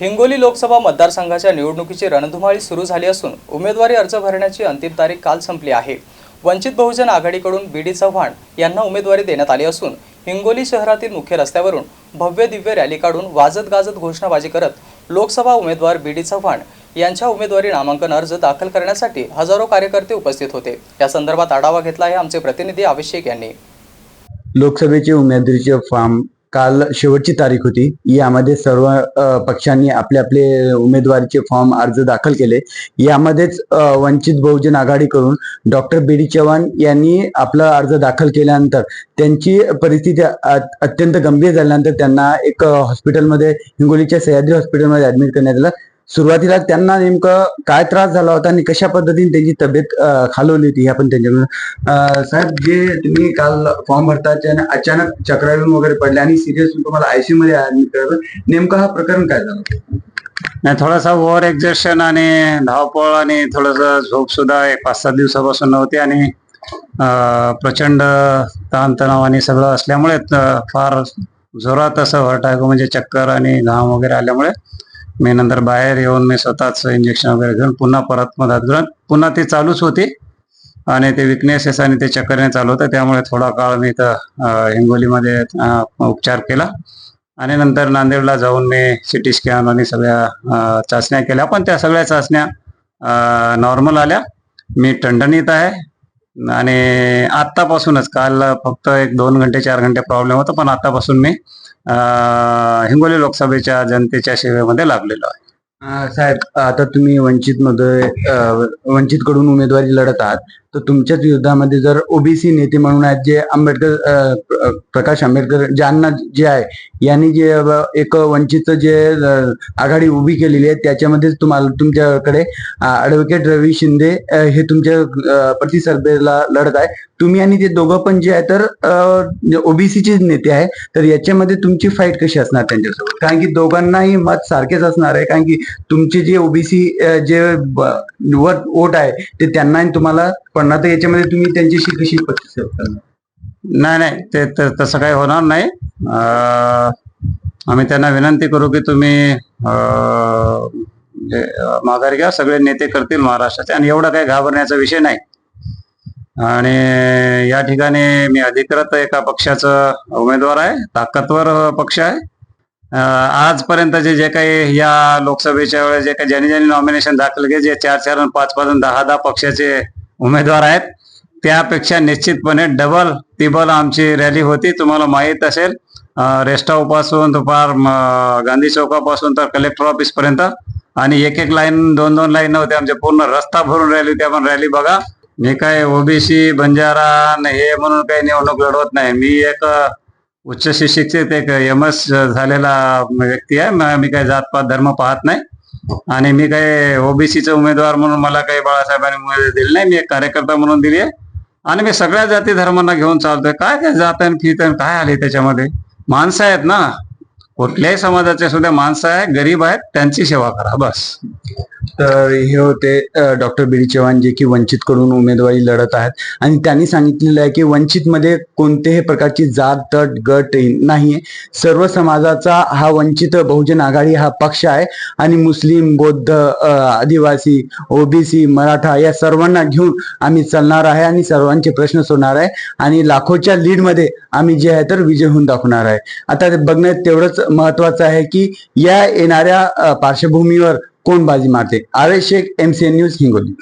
हिंगोली लोकसभा मतदारसंघाच्या निवडणुकीची रणधुमाळी सुरू झाली असून उमेदवारी अर्ज भरण्याची अंतिम तारीख काल संपली आहे. वंचित बहुजन आघाडीकडून बी डी चव्हाण यांना उमेदवारी देण्यात आली असून हिंगोली शहरातील मुख्य रस्त्यावरून भव्य दिव्य रॅली काढून वाजत गाजत घोषणाबाजी करत लोकसभा उमेदवार बी डी चव्हाण यांच्या उमेदवारी नामांकन अर्ज दाखल करण्यासाठी हजारो कार्यकर्ते उपस्थित होते. या संदर्भात आढावा घेतला आहे आमचे प्रतिनिधी अभिषेक यांनी. लोकसभेचे उमेदवारीचे फॉर्म काल शेवटची तारीख होती. यामध्ये सर्व पक्षांनी आपले आपले उमेदवारीचे फॉर्म अर्ज दाखल केले. यामध्येच वंचित बहुजन आघाडी करून डॉक्टर बी डी चव्हाण यांनी आपला अर्ज दाखल केल्यानंतर त्यांची परिस्थिती अत्यंत गंभीर झाल्यानंतर त्यांना एक हॉस्पिटलमध्ये हिंगोलीच्या सह्याद्री हॉस्पिटलमध्ये ऍडमिट करण्यात आलं. सुरुवातीला त्यांना नेमकं काय त्रास झाला होता आणि कशा पद्धतीने त्यांची तब्येत खालवली होती हे आपण त्यांच्याकडून साहेब जे तुम्ही काल फॉर्म भरताच्या अचानक चक्रावून वगैरे पडले आणि सिरियस तुम्हाला आयसीयू मध्ये ऍडमिट करायचं नेमकं हा प्रकरण काय झालं? नाही थोडासा ओव्हर एक्झर्शन आणि धावपळ आणि थोडस झोप सुद्धा एक पाच सात दिवसापासून नव्हती आणि प्रचंड ताणतणाव आणि सगळं असल्यामुळे फार जोरात असं व्हर्टायगो म्हणजे चक्कर आणि घाम वगैरे आल्यामुळे मी नंतर बाहेर येऊन मी स्वतःच इंजेक्शन वगैरे घेऊन पुन्हा परत मधात घेऊन पुन्हा ती चालूच होती. आणि ते विकनेसेस आणि ते चक्करने चालू होतं त्यामुळे थोडा काळ मी इथं हिंगोलीमध्ये उपचार केला. आणि नंतर नांदेडला जाऊन मी सिटी स्कॅन आणि सगळ्या चाचण्या केल्या. पण त्या सगळ्या चाचण्या नॉर्मल आल्या. मी टणटणीत आहे. आणि आत्तापासूनच काल फक्त एक दोन घंटे चार घंटे प्रॉब्लेम होता पण आतापासून मी हिंगोली लोकसभेच्या जनतेच्या सेवेमध्ये लागलेलो आहे. साहेब आता तुम्ही वंचित मध्ये वंचित कडून उमेदवारी लढत आहात. तर तुमच्याच विरोधामध्ये जर ओबीसी नेते म्हणून आहेत जे आंबेडकर प्रकाश आंबेडकर ज्यांना जे आहे यांनी जे एक वंचित जे आघाडी उभी केलेली आहे त्याच्यामध्येच तुम्हाला तुमच्याकडे ऍडव्होकेट रवी शिंदे हे तुमच्या अ, प्रतिस्पर्धेला लढत आहे. तुम्ही आणि ते दोघं पण जे आहे तर ओबीसीचे नेते आहे तर याच्यामध्ये तुमची फाईट कशी असणार त्यांच्यासोबत? कारण की दोघांनाही मत सारखेच असणार आहे कारण की तुमचे जे ओबीसी जे वोट वोट आहे ते त्यांना आणि तुम्हाला पण आता याच्यामध्ये तुम्ही त्यांच्याशी कशी प्रतिसाद नाही नाही ते त- तसं काही होणार नाही. अं, आम्ही त्यांना विनंती करू की तुम्ही अं, अं, माघारी घ्या. सगळे नेते करतील महाराष्ट्राचे आणि एवढा काही घाबरण्याचा विषय नाही. आणि या ठिकाणी मी अधिकृत एका पक्षाचा उमेदवार आहे. ताकदवर पक्ष आहे. अं, आजपर्यंतचे जे काही या लोकसभेच्या वेळेस जे काही ज्यांनी ज्यांनी नॉमिनेशन दाखल केले जे चार चार आणि पाच पाच आणि दहा दहा पक्षाचे उमेदवार आहेत. त्यापेक्षा निश्चितपणे डबल तिबल आमची रॅली होती. तुम्हाला माहीत असेल रेस्ट दुपार गांधी चौकापासून तर कलेक्टर ऑफिसपर्यंत आणि एक एक लाईन दोन दोन लाईन नव्हते आमचे. पूर्ण रस्ता भरून रॅली होती. आपण रॅली बघा. मी काय ओबीसी बंजारा हे म्हणून काही निवडणूक लढवत नाही. मी एक उच्च शिक्षित एक एम एस झालेला व्यक्ती आहे. मी काही जातपात धर्म पाहत नाही. आणि मी काही ओबीसीचा उमेदवार म्हणून मला काही बाळासाहेबांनी उमेदवारी दिली नाही मी एक कार्यकर्ता म्हणून दिली आहे. आणि मी सगळ्या जाती धर्मांना घेऊन चालतोय. काय काय जातन फिरतन काय आले त्याच्यामध्ये? माणसं आहेत ना. कुठल्याही समाजाचे सुद्धा माणसं आहे गरीब आहेत त्यांची सेवा करा बस. तर हे होते डॉक्टर बी डी चव्हाण जे की वंचित कडून उमेदवारी लढत आहेत. आणि त्यांनी सांगितलेलं आहे की वंचित मध्ये कोणत्याही प्रकारची जात तट गट नाहीये. सर्व समाजाचा हा वंचित बहुजन आघाडी हा पक्ष आहे. आणि मुस्लिम बौद्ध आदिवासी ओबीसी मराठा या सर्वांना घेऊन आम्ही चालणार आहे आणि सर्वांचे प्रश्न सोडणार आहे. आणि लाखोच्या लीडमध्ये आम्ही जे आहे तर विजय होऊन दाखवणार आहे. आता ते बघणं तेवढंच महत्वाचं आहे की या येणाऱ्या पार्श्वभूमीवर কোন বাজি মারতে? আরে শেখ এমসিএন নিউজ হিঙ্গলি